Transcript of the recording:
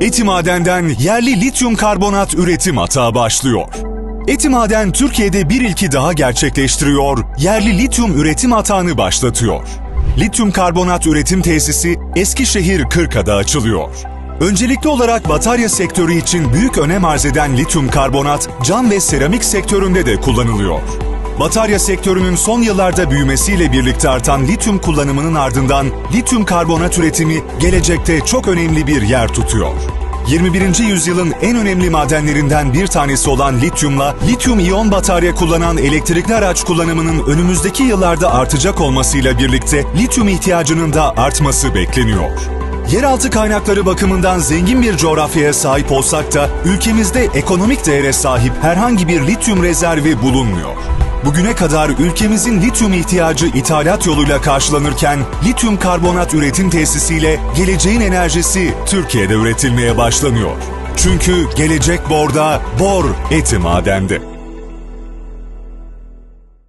Etimaden'den yerli lityum karbonat üretim atağı başlıyor. Etimaden Türkiye'de bir ilki daha gerçekleştiriyor, yerli lityum üretim atağını başlatıyor. Lityum karbonat üretim tesisi Eskişehir Kırka'da açılıyor. Öncelikli olarak batarya sektörü için büyük önem arz eden lityum karbonat, cam ve seramik sektöründe de kullanılıyor. Batarya sektörünün son yıllarda büyümesiyle birlikte artan lityum kullanımının ardından lityum karbonat üretimi gelecekte çok önemli bir yer tutuyor. 21. yüzyılın en önemli madenlerinden bir tanesi olan lityumla lityum iyon batarya kullanan elektrikli araç kullanımının önümüzdeki yıllarda artacak olmasıyla birlikte lityum ihtiyacının da artması bekleniyor. Yeraltı kaynakları bakımından zengin bir coğrafyaya sahip olsak da ülkemizde ekonomik değere sahip herhangi bir lityum rezervi bulunmuyor. Bugüne kadar ülkemizin lityum ihtiyacı ithalat yoluyla karşılanırken lityum karbonat üretim tesisiyle geleceğin enerjisi Türkiye'de üretilmeye başlanıyor. Çünkü gelecek borda, bor eti madende.